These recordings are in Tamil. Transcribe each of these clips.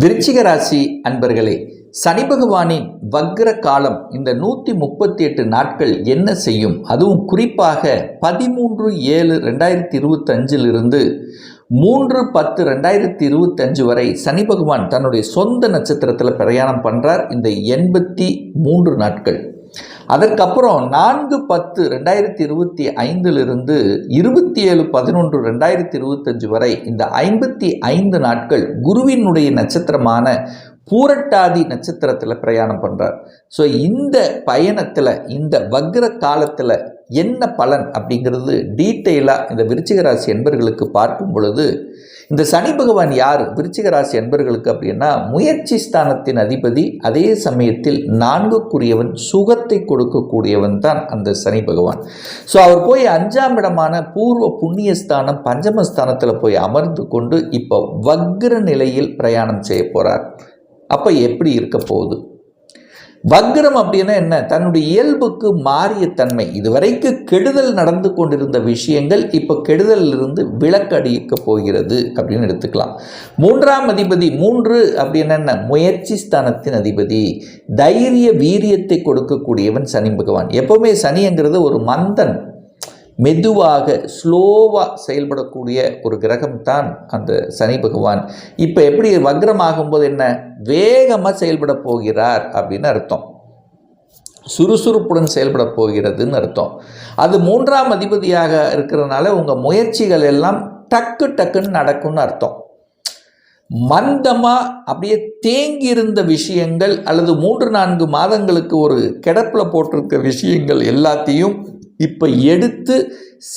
விருச்சிக ராசி அன்பர்களே சனி பகவானின் வக்ர காலம் இந்த நூற்றி முப்பத்தி எட்டு நாட்கள் என்ன செய்யும்? அதுவும் குறிப்பாக பதிமூன்று ஏழு ரெண்டாயிரத்தி இருபத்தஞ்சிலிருந்து மூன்று பத்து ரெண்டாயிரத்தி இருபத்தஞ்சு வரை சனி பகவான் தன்னுடைய சொந்த நட்சத்திரத்தில் பிரயாணம் பண்ணுறார் இந்த எண்பத்தி மூன்று நாட்கள். அதற்கப்புறம் நான்கு பத்து ரெண்டாயிரத்தி இருபத்தி ஐந்திலிருந்து இருபத்தி ஏழு பதினொன்று ரெண்டாயிரத்தி இருபத்தஞ்சு வரை இந்த ஐம்பத்தி ஐந்து நாட்கள் குருவினுடைய நட்சத்திரமான பூரட்டாதி நட்சத்திரத்தில் பிரயாணம் பண்ணுறார் ஸோ இந்த பயணத்தில் இந்த வக்ர காலத்தில் என்ன பலன் அப்படிங்கிறது டீட்டெயிலாக இந்த விருச்சிக ராசி என்பர்களுக்கு பார்க்கும் பொழுது இந்த சனி பகவான் யார்? விருச்சிக ராசி என்பர்களுக்கு அப்படின்னா முயற்சி ஸ்தானத்தின் அதிபதி அதே சமயத்தில் நான்குக்குரியவன் சுகத்தை கொடுக்கக்கூடியவன் தான் அந்த சனி பகவான். ஸோ அவர் போய் அஞ்சாம் இடமான பூர்வ புண்ணியஸ்தானம் பஞ்சமஸ்தானத்தில் போய் அமர்ந்து கொண்டு இப்போ வக்ர நிலையில் பிரயாணம் செய்ய போகிறார் அப்போ எப்படி இருக்க போகுது? வக்ரம் அப்படின்னா என்ன? தன்னுடைய இயல்புக்கு மாறிய தன்மை. இதுவரைக்கு கெடுதல் நடந்து கொண்டிருந்த விஷயங்கள் இப்போ கெடுதலிலிருந்து விலக்கடிக்க போகிறது அப்படின்னு எடுத்துக்கலாம். மூன்றாம் அதிபதி மூன்று அப்படின்னு என்ன? முயற்சி ஸ்தானத்தின் அதிபதி. தைரிய வீரியத்தை கொடுக்கக்கூடியவன் சனி பகவான். எப்பவுமே சனிங்கிறது ஒரு மந்தன். மெதுவாக ஸ்லோவாக செயல்படக்கூடிய ஒரு கிரகம் தான் அந்த சனி பகவான். இப்போ எப்படி வக்ரமாகும்போது என்ன? வேகமாக செயல்பட போகிறார் அப்படின்னு அர்த்தம். சுறுசுறுப்புடன் செயல்பட போகிறதுன்னு அர்த்தம். அது மூன்றாம் அதிபதியாக இருக்கிறதுனால உங்கள் முயற்சிகள் எல்லாம் டக்கு டக்குன்னு நடக்கும்னு அர்த்தம். மந்தமாக அப்படியே தேங்கி இருந்த விஷயங்கள் அல்லது மூன்று நான்கு மாதங்களுக்கு ஒரு கிடப்பில் போட்டிருக்க விஷயங்கள் எல்லாத்தையும் இப்போ எடுத்து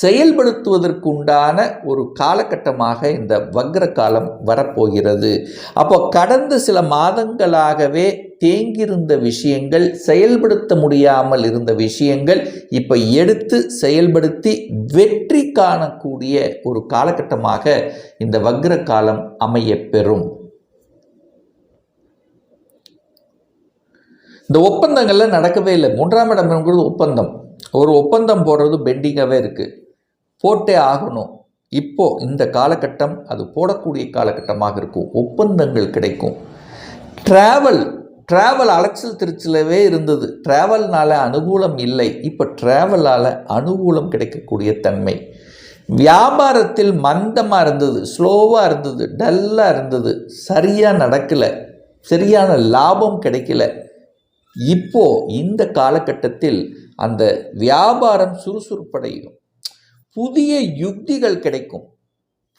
செயல்படுத்துவதற்குண்டான ஒரு காலகட்டமாக இந்த வக்ர காலம் வரப்போகிறது. அப்போ கடந்த சில மாதங்களாகவே தேங்கியிருந்த விஷயங்கள் செயல்படுத்த முடியாமல் இருந்த விஷயங்கள் இப்போ எடுத்து செயல்படுத்தி வெற்றி காணக்கூடிய ஒரு காலகட்டமாக இந்த வக்ர காலம் அமையப்பெறும். இந்த ஒப்பந்தங்கள்லாம் நடக்கவே இல்லை. மூன்றாம் இடம்ங்கிறது ஒப்பந்தம். ஒரு ஒப்பந்தம் போடுறது பெண்டிங்காகவே இருக்குது போட்டே ஆகணும். இப்போது இந்த காலகட்டம் அது போடக்கூடிய காலகட்டமாக இருக்கும். ஒப்பந்தங்கள் கிடைக்கும். ட்ராவல் ட்ராவல் அலைச்சல் திருச்சிலவே இருந்தது. ட்ராவல்னால அனுகூலம் இல்லை. இப்போ ட்ராவலால் அனுகூலம் கிடைக்கக்கூடிய தன்மை. வியாபாரத்தில் மந்தமாக இருந்தது. ஸ்லோவாக இருந்தது. டல்லாக இருந்தது. சரியாக நடக்கலை. சரியான லாபம் கிடைக்கல. இப்போது இந்த காலகட்டத்தில் அந்த வியாபாரம் சுறுசுறுப்படையும். புதிய யுக்திகள் கிடைக்கும்.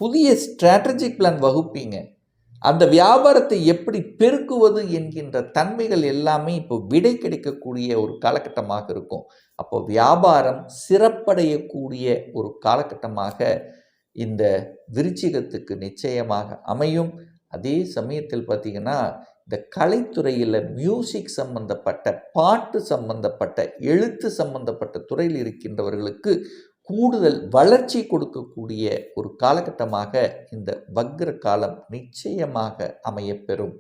புதிய ஸ்ட்ராட்டஜிக் பிளான் வகுப்பீங்க. அந்த வியாபாரத்தை எப்படி பெருக்குவது என்கின்ற தன்மைகள் எல்லாமே இப்போ விடை கிடைக்கக்கூடிய ஒரு காலகட்டமாக இருக்கும். அப்போ வியாபாரம் சிறப்படையக்கூடிய ஒரு காலகட்டமாக இந்த விருச்சிகத்துக்கு நிச்சயமாக அமையும். அதே சமயத்தில் பார்த்திங்கன்னா இந்த கலைத்துறையில் மியூசிக் சம்பந்தப்பட்ட பாட்டு சம்பந்தப்பட்ட எழுத்து சம்பந்தப்பட்ட துறையில் இருக்கின்றவர்களுக்கு கூடுதல் வளர்ச்சி கொடுக்கக்கூடிய ஒரு காலகட்டமாக இந்த வக்ர காலம் நிச்சயமாக அமையப்பெறும்.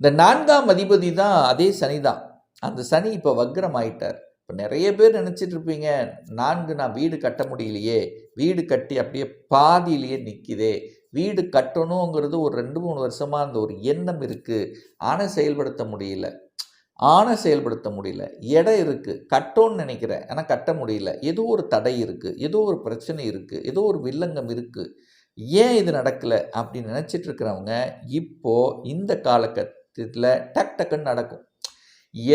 இந்த நான்காம் அதிபதி தான் அதே சனி தான். அந்த சனி இப்போ வக்ரம் ஆயிட்டார். இப்போ நிறைய பேர் நினச்சிட்டு இருப்பீங்க நான்கு நான் வீடு கட்ட முடியலையே வீடு கட்டி அப்படியே பாதியிலேயே நிற்கிதே வீடு கட்டணுங்கிறது ஒரு ரெண்டு மூணு வருஷமாக அந்த ஒரு எண்ணம் இருக்குது ஆனால் செயல்படுத்த முடியல. ஆனால் செயல்படுத்த முடியல. இடம் இருக்குது கட்டோன்னு நினைக்கிறேன். ஆனால் கட்ட முடியல. ஏதோ ஒரு தடை இருக்குது ஏதோ ஒரு பிரச்சனை இருக்குது ஏதோ ஒரு வில்லங்கம் இருக்குது ஏன் இது நடக்கலை அப்படின்னு நினச்சிட்டு இருக்கிறவங்க இப்போது இந்த காலகட்டத்தில் டக் டக்குன்னு நடக்கும்.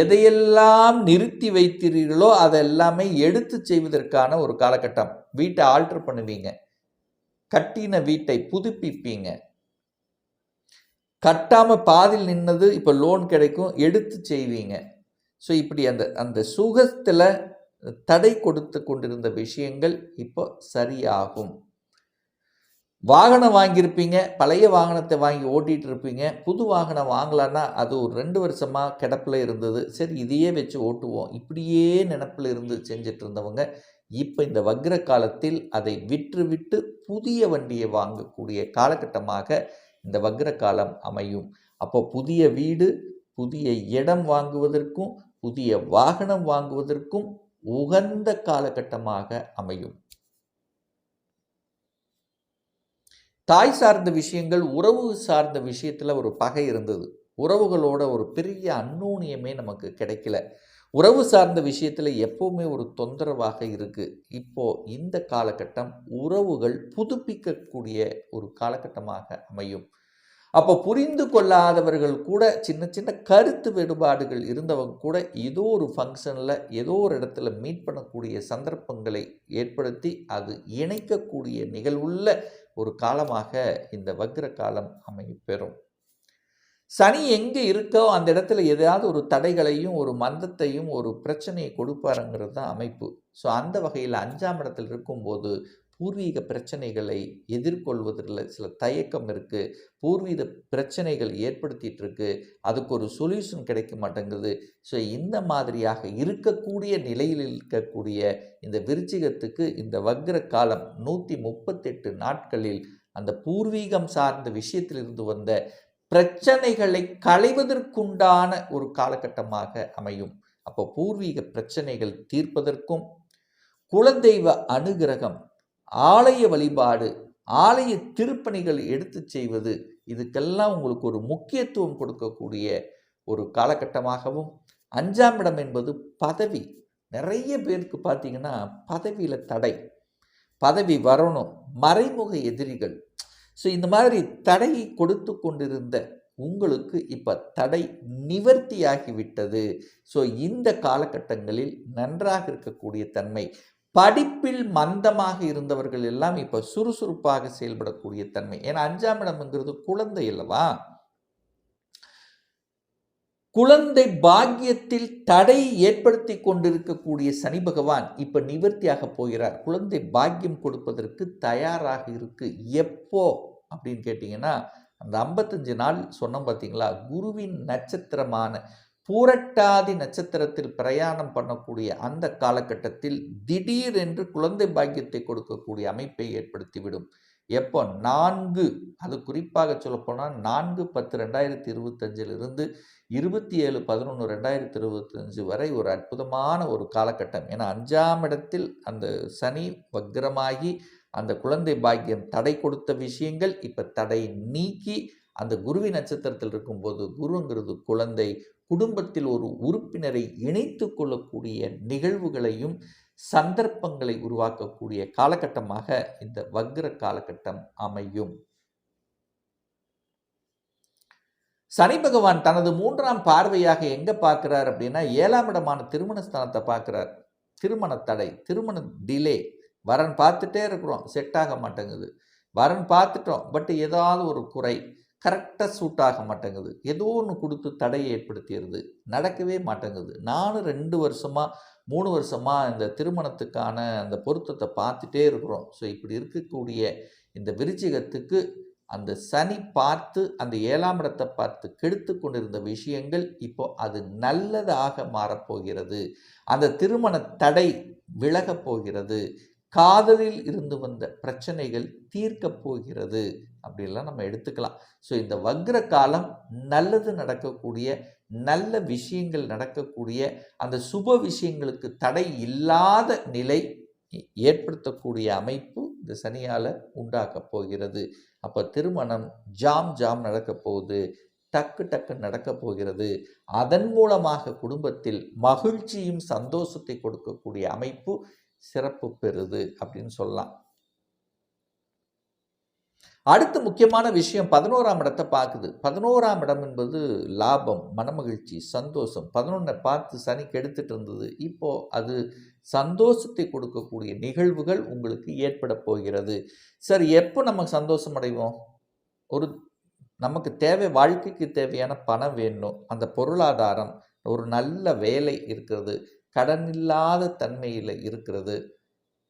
எதையெல்லாம் நிறுத்தி வைத்தீர்களோ அதெல்லாமே எடுத்து செய்வதற்கான ஒரு காலகட்டம். வீட்டை ஆல்ட்ரு பண்ணுவீங்க. கட்டின வீட்டை புதுப்பிப்பீங்க. கட்டாமல் பாதில் நின்னது இப்போ லோன் கிடைக்கும் எடுத்து செய்வீங்க. ஸோ இப்படி அந்த அந்த சுகத்தில் தடை கொடுத்து கொண்டிருந்த விஷயங்கள் இப்போ சரியாகும். வாகனம் வாங்கியிருப்பீங்க பழைய வாகனத்தை வாங்கி ஓட்டிகிட்டு இருப்பீங்க புது வாகனம் வாங்கலான்னா அது ஒரு ரெண்டு வருஷமாக கிடப்பில் இருந்தது. சரி இதையே வச்சு ஓட்டுவோம். இப்படியே நினப்பில் இருந்து செஞ்சிட்டு இருந்தவங்க இப்போ இந்த வக்ர காலத்தில் அதை விற்று விட்டு புதிய வண்டியை வாங்கக்கூடிய காலகட்டமாக இந்த வக்ர காலம் அமையும். அப்போ புதிய வீடு புதிய இடம் வாங்குவதற்கும் புதிய வாகனம் வாங்குவதற்கும் உகந்த காலகட்டமாக அமையும். தாய் சார்ந்த விஷயங்கள் உறவு சார்ந்த விஷயத்தில் ஒரு பகை இருந்தது. உறவுகளோட ஒரு பெரிய அந்நூனியமே நமக்கு கிடைக்கல. உறவு சார்ந்த விஷயத்தில் எப்போவுமே ஒரு தொந்தரவாக இருக்குது இப்போது இந்த காலகட்டம் உறவுகள் புதுப்பிக்கக்கூடிய ஒரு காலகட்டமாக அமையும். அப்போ புரிந்து கொள்ளாதவர்கள் கூட சின்ன சின்ன கருத்து வேறுபாடுகள் இருந்தவங்க கூட ஏதோ ஒரு ஃபங்க்ஷனில் ஏதோ ஒரு இடத்துல மீட் பண்ணக்கூடிய சந்தர்ப்பங்களை ஏற்படுத்தி அது இணைக்கக்கூடிய நிகழ்வுள்ள ஒரு காலமாக இந்த வக்ர காலம் அமையப்பெறும் சனி எங்கே இருக்கோ அந்த இடத்துல ஏதாவது ஒரு தடைகளையும் ஒரு மந்தத்தையும் ஒரு பிரச்சனையை கொடுப்பாருங்கிறது தான் அமைப்பு. ஸோ அந்த வகையில் அஞ்சாம் இடத்தில் இருக்கும்போது பூர்வீக பிரச்சனைகளை எதிர்கொள்வதில் சில தயக்கம் இருக்குது பூர்வீக பிரச்சனைகள் ஏற்படுத்திட்டு இருக்கு. அதுக்கு ஒரு சொல்யூஷன் கிடைக்க மாட்டேங்குது. ஸோ இந்த மாதிரியாக இருக்கக்கூடிய நிலையில் இருக்கக்கூடிய இந்த விருச்சிகத்துக்கு இந்த வக்ர காலம் நூற்றி முப்பத்தெட்டு நாட்களில் அந்த பூர்வீகம் சார்ந்த விஷயத்திலிருந்து வந்த பிரச்சனைகளை களைவதற்குண்டான ஒரு காலகட்டமாக அமையும். அப்போ பூர்வீக பிரச்சனைகள் தீர்ப்பதற்கும் குலதெய்வ அனுகிரகம் ஆலய வழிபாடு ஆலய திருப்பணிகள் எடுத்து செய்வது இதுக்கெல்லாம் உங்களுக்கு ஒரு முக்கியத்துவம் கொடுக்கக்கூடிய ஒரு காலகட்டமாகவும் அஞ்சாம் இடம் என்பது பதவி. நிறைய பேருக்கு பார்த்தீங்கன்னா பதவியில் தடை. பதவி வரணும். மறைமுக எதிரிகள். ஸோ இந்த மாதிரி தடையை கொடுத்து கொண்டிருந்த உங்களுக்கு இப்போ தடை நிவர்த்தியாகிவிட்டது ஸோ இந்த காலகட்டங்களில் நன்றாக இருக்கக்கூடிய தன்மை படிப்பில் மந்தமாக இருந்தவர்கள் எல்லாம் இப்போ சுறுசுறுப்பாக செயல்படக்கூடிய தன்மை. ஏன்னா அஞ்சாம் இடம்ங்கிறது குழந்தை அல்லவா? குழந்தை பாக்கியத்தில் தடை ஏற்படுத்தி கொண்டிருக்கக்கூடிய சனி பகவான் இப்போ நிவர்த்தியாக போகிறார். குழந்தை பாக்கியம் கொடுப்பதற்கு தயாராக இருக்கு. எப்போ? அப்படின்னு கேட்டிங்கன்னா அந்த ஐம்பத்தஞ்சு நாள் சொன்னோம் பார்த்தீங்களா குருவின் நட்சத்திரமான பூரட்டாதி நட்சத்திரத்தில் பிரயாணம் பண்ணக்கூடிய அந்த காலகட்டத்தில் திடீரென்று குழந்தை பாக்கியத்தை கொடுக்கக்கூடிய அமைப்பை ஏற்படுத்திவிடும். எப்போ? நான்கு. அது குறிப்பாக சொல்லப்போனால் நான்கு பத்து ரெண்டாயிரத்தி இருபத்தஞ்சிலிருந்து இருபத்தி ஏழு பதினொன்று ரெண்டாயிரத்தி இருபத்தஞ்சு வரை ஒரு அற்புதமான ஒரு காலகட்டம். ஏன்னா அஞ்சாம் இடத்தில் அந்த சனி வக்ரமாகி அந்த குழந்தை பாக்கியம் தடை கொடுத்த விஷயங்கள் இப்போ தடை நீக்கி அந்த குருவி நட்சத்திரத்தில் இருக்கும்போது குருங்கிறது குழந்தை. குடும்பத்தில் ஒரு உறுப்பினரை இணைத்து கொள்ளக்கூடிய நிகழ்வுகளையும் சந்தர்ப்பங்களை உருவாக்கக்கூடிய காலகட்டமாக இந்த வக்ர காலகட்டம் அமையும். சனி பகவான் தனது மூன்றாம் பார்வையாக எங்க பார்க்கிறார் அப்படின்னா ஏழாம் இடமான திருமண ஸ்தானத்தை பார்க்கிறார். திருமண தடை திருமண டிலே வரன் பார்த்துட்டே இருக்கிறோம் செட் ஆக மாட்டேங்குது. வரன் பார்த்துட்டோம் பட் ஏதாவது ஒரு குறை. கரெக்டாக சூட் ஆக மாட்டேங்குது. ஏதோ ஒன்று கொடுத்து தடையை ஏற்படுத்திடுது. நடக்கவே மாட்டேங்குது. நானும் ரெண்டு வருஷமாக மூணு வருஷமாக இந்த திருமணத்துக்கான அந்த பொருத்தத்தை பார்த்துட்டே இருக்கிறோம். ஸோ இப்படி இருக்கக்கூடிய இந்த விருச்சிகத்துக்கு அந்த சனி பார்த்து அந்த ஏழாம் இடத்தை பார்த்து கெடுத்து கொண்டிருந்த விஷயங்கள் இப்போ அது நல்லதாக மாறப்போகிறது. அந்த திருமண தடை விலகப் போகிறது. காதலில் இருந்து வந்த பிரச்சனைகள் தீர்க்கப் போகிறது. அப்படிலாம் நம்ம எடுத்துக்கலாம். ஸோ இந்த வக்ர காலம் நல்லது நடக்கக்கூடிய நல்ல விஷயங்கள் நடக்கக்கூடிய அந்த சுப விஷயங்களுக்கு தடை இல்லாத நிலை ஏற்படுத்தக்கூடிய அமைப்பு இந்த சனியால் உண்டாக்கப் போகிறது. அப்போ திருமணம் ஜாம் ஜாம் நடக்கப் போகுது. டக்கு டக்கு நடக்கப் போகிறது. அதன் மூலமாக குடும்பத்தில் மகிழ்ச்சியும் சந்தோஷத்தை கொடுக்கக்கூடிய அமைப்பு சிறப்பு பெறுது அப்படின்னு சொல்லலாம். அடுத்த முக்கியமான விஷயம் பதினோராம் இடத்தை பார்க்குது. பதினோராம் இடம் என்பது லாபம் மனமகிழ்ச்சி சந்தோஷம். பதினொன்றை பார்த்து சனி கெடுத்துட்டு இருந்தது. இப்போ அது சந்தோஷத்தை கொடுக்கக்கூடிய நிகழ்வுகள் உங்களுக்கு ஏற்பட போகிறது. சரி எப்போ நம்ம சந்தோஷம் அடைவோம்? ஒரு நமக்கு தேவை வாழ்க்கைக்கு தேவையான பணம் வேணும். அந்த பொருளாதாரம் ஒரு நல்ல வேலை இருக்கிறது. கடன் இல்லாத தன்மையில் இருக்கிறது.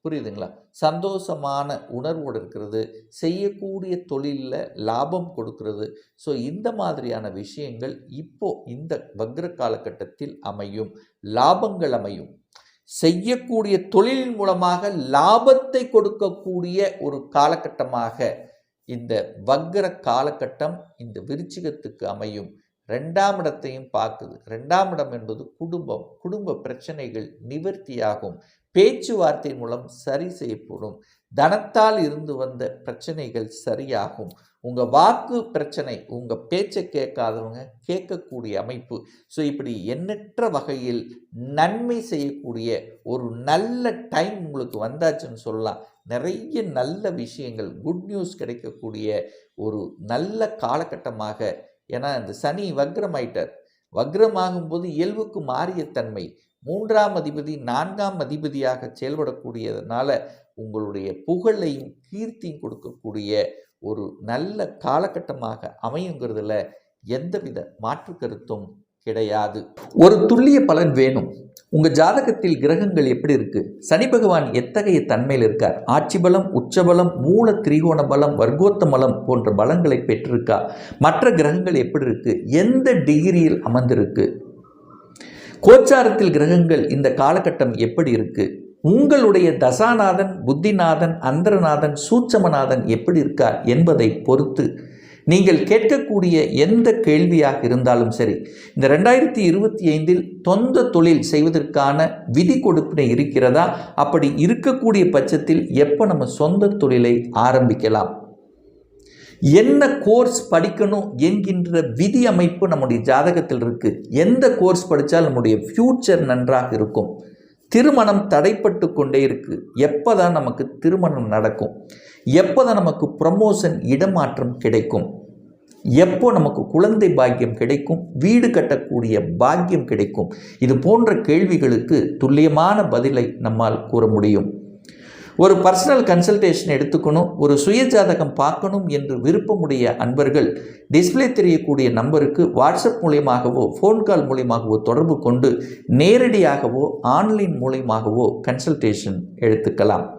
புரியுதுங்களா? சந்தோஷமான உணர்வோடு இருக்கிறது. செய்யக்கூடிய தொழிலில் லாபம் கொடுக்கிறது. ஸோ இந்த மாதிரியான விஷயங்கள் இப்போ இந்த வக்ர காலகட்டத்தில் அமையும். லாபங்கள் அமையும். செய்யக்கூடிய தொழிலின் மூலமாக லாபத்தை கொடுக்கக்கூடிய ஒரு காலகட்டமாக இந்த வக்ர காலகட்டம் இந்த விருச்சிகத்துக்கு அமையும். ரெண்டாம் இடத்தையும் பார்க்குது. ரெண்டாம் இடம் என்பது குடும்பம். குடும்ப பிரச்சனைகள் நிவர்த்தியாகும். பேச்சுவார்த்தை மூலம் சரி செய்யப்படும். தனத்தால் இருந்து வந்த பிரச்சனைகள் சரியாகும். உங்கள் வாக்கு பிரச்சனை உங்கள் பேச்சை கேட்காதவங்க கேட்கக்கூடிய அமைப்பு. ஸோ இப்படி எண்ணற்ற வகையில் நன்மை செய்யக்கூடிய ஒரு நல்ல டைம் உங்களுக்கு வந்தாச்சுன்னு சொல்லலாம். நிறைய நல்ல விஷயங்கள் குட் நியூஸ் கிடைக்கக்கூடிய ஒரு நல்ல காலகட்டமாக ஏன்னா இந்த சனி வக்ரமாயிட்டார் வக்ரமாகும்போது இயல்புக்கு மாறிய தன்மை. மூன்றாம் அதிபதி நான்காம் அதிபதியாக செயல்படக்கூடியதுனால உங்களுடைய புகழையும் கீர்த்தியும் கொடுக்கக்கூடிய ஒரு நல்ல காலகட்டமாக அமையுங்கிறதுல எந்தவித மாற்று கருத்தும் கிடையாது. ஒரு துல்லிய பலன் வேணும். உங்கள் ஜாதகத்தில் கிரகங்கள் எப்படி இருக்கு? சனி பகவான் எத்தகைய தன்மையில் இருக்கார்? ஆட்சி பலம் உச்சபலம் மூல திரிகோண பலம் வர்க்கோத்த பலம் போன்ற பலங்களை பெற்றிருக்கா? மற்ற கிரகங்கள் எப்படி இருக்கு? எந்த டிகிரியில் அமர்ந்திருக்கு? கோச்சாரத்தில் கிரகங்கள் இந்த காலகட்டம் எப்படி இருக்கு? உங்களுடைய தசாநாதன் புத்திநாதன் அந்தரநாதன் சூட்சமநாதன் எப்படி இருக்கார் என்பதை பொறுத்து நீங்கள் கேட்கக்கூடிய எந்த கேள்வியாக இருந்தாலும் சரி இந்த ரெண்டாயிரத்தி இருபத்தி ஐந்தில் சொந்த தொழில் செய்வதற்கான விதி கொடுப்பினை இருக்கிறதா? அப்படி இருக்கக்கூடிய பட்சத்தில் எப்போ நம்ம சொந்த தொழிலை ஆரம்பிக்கலாம்? என்ன கோர்ஸ் படிக்கணும் என்கின்ற விதி அமைப்பு நம்முடைய ஜாதகத்தில் இருக்குது எந்த கோர்ஸ் படித்தால் நம்முடைய ஃப்யூச்சர் நன்றாக இருக்கும்? திருமணம் தடைப்பட்டு கொண்டே இருக்குது எப்போ தான் நமக்கு திருமணம் நடக்கும்? எப்போ தான் நமக்கு ப்ரமோஷன் இடமாற்றம் கிடைக்கும்? எப்போ நமக்கு குழந்தை பாக்கியம் கிடைக்கும் வீடு கட்டக்கூடிய பாக்கியம் கிடைக்கும்? இது போன்ற கேள்விகளுக்கு துல்லியமான பதிலை நம்மால் கூற முடியும். ஒரு பர்சனல் கன்சல்டேஷன் எடுத்துக்கணும் ஒரு சுயஜாதகம் பார்க்கணும் என்று விருப்பமுடைய அன்பர்கள் டிஸ்பிளே தெரியக்கூடிய நம்பருக்கு வாட்ஸ்அப் மூலியமாகவோ ஃபோன் கால் மூலியமாகவோ தொடர்பு கொண்டு நேரடியாகவோ ஆன்லைன் மூலியமாகவோ கன்சல்டேஷன் எடுத்துக்கலாம்.